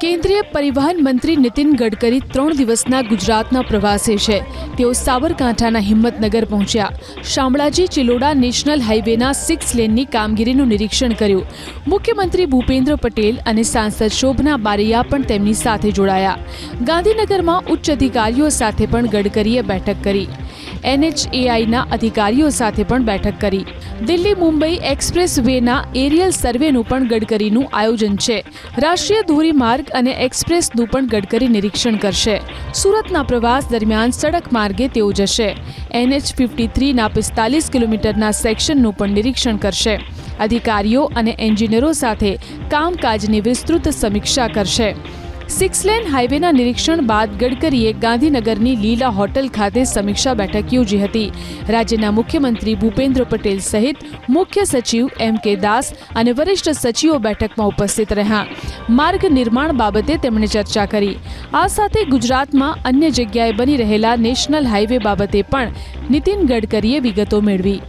કેન્દ્રીય પરિવહન મંત્રી નીતિન ગડકરી ત્રણ દિવસના ગુજરાતના પ્રવાસે છે. તેઓ સાબરકાંઠાના હિંમતનગર પહોંચ્યા. શામળાજી ચિલોડા નેશનલ હાઈવેના સિક્સ લેનની કામગીરીનું નિરીક્ષણ કર્યું. મુખ્યમંત્રી ભૂપેન્દ્ર પટેલ અને સાંસદ શોભના બારૈયા પણ તેમની સાથે જોડાયા. ગાંધીનગરમાં ઉચ્ચ અધિકારીઓ સાથે પણ ગડકરીએ બેઠક કરી. એનએચએઆઈના અધિકારીઓ સાથે પણ બેઠક કરી. દિલ્હી મુંબઈ એક્સપ્રેસ વેના એરિયલ સર્વેનું પણ ગડકરીનું આયોજન છે. રાષ્ટ્રીય ધોરીમાર્ગ અને એક્સપ્રેસનું પણ ગડકરી નિરીક્ષણ કરશે. સુરતના પ્રવાસ દરમિયાન સડક માર્ગે તેઓ જશે. એનએચ ફિફ્ટી થ્રીના પિસ્તાલીસ કિલોમીટરના સેક્શનનું પણ નિરીક્ષણ કરશે. અધિકારીઓ અને એન્જિનિયરો સાથે કામકાજની વિસ્તૃત સમીક્ષા કરશે. સિક્સ લેન હાઈવેના નિરીક્ષણ બાદ ગડકરીએ ગાંધીનગરની લીલા હોટલ ખાતે સમીક્ષા બેઠક યોજી હતી. રાજ્યના મુખ્યમંત્રી ભૂપેન્દ્ર પટેલ સહિત મુખ્ય સચિવ એમ કે દાસ અને વરિષ્ઠ સચિવો બેઠકમાં ઉપસ્થિત રહ્યા. માર્ગ નિર્માણ બાબતે તેમણે ચર્ચા કરી. આ સાથે ગુજરાતમાં અન્ય જગ્યાએ બની રહેલા નેશનલ હાઈવે બાબતે પણ નીતિન ગડકરીએ વિગતો મેળવી.